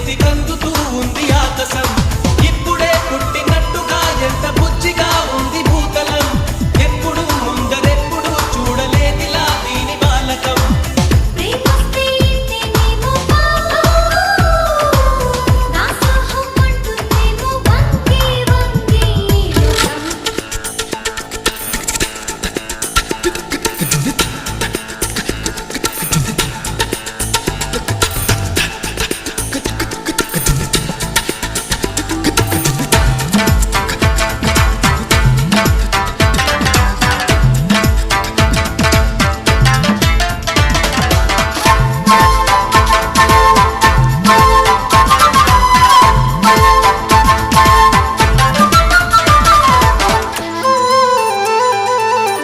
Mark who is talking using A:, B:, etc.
A: చేతి కందుతూ ఉంది ఆకాశం.